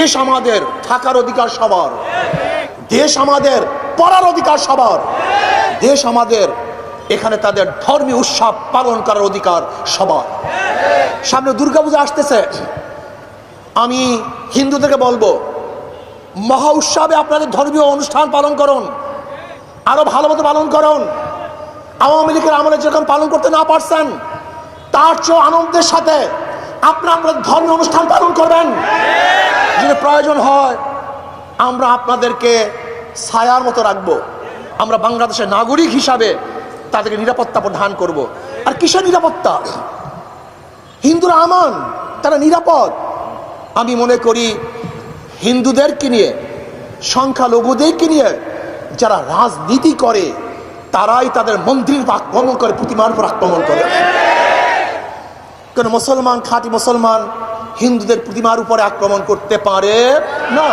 দেশ আমাদের থাকার অধিকার সবার। দেশ আমাদের পড়ার অধিকার সবার। দেশ আমাদের এখানে তাদের ধর্মীয় উৎসব পালন করার অধিকার সবার। সামনে দুর্গাপূজা আসতেছে। আমি হিন্দুদেরকে বলব, মহা উৎসবে আপনাদের ধর্মীয় অনুষ্ঠান পালন করুন। আরও ভালো মতো পালন করুন। আওয়ামী লীগের আমলে যেরকম পালন করতে না পারছেন, তার চেয়েও আনন্দের সাথে আপনারা ধর্মীয় অনুষ্ঠান পালন করবেন। যদি প্রয়োজন হয়, আমরা আপনাদেরকে ছায়ার মতো রাখব। আমরা বাংলাদেশের নাগরিক হিসাবে তাদেরকে নিরাপত্তা প্রদান করব। আর কিসের নিরাপত্তা? হিন্দুরা আমান, তারা নিরাপদ। আমি মনে করি হিন্দুদেরকে নিয়ে, সংখ্যালঘুদেরকে নিয়ে যারা রাজনীতি করে, তারাই তাদের মন্দির আক্রমণ করে, প্রতিমার উপর আক্রমণ করে। কেন মুসলমান, খাঁটি মুসলমান হিন্দুদের প্রতিমার উপরে আক্রমণ করতে পারে না।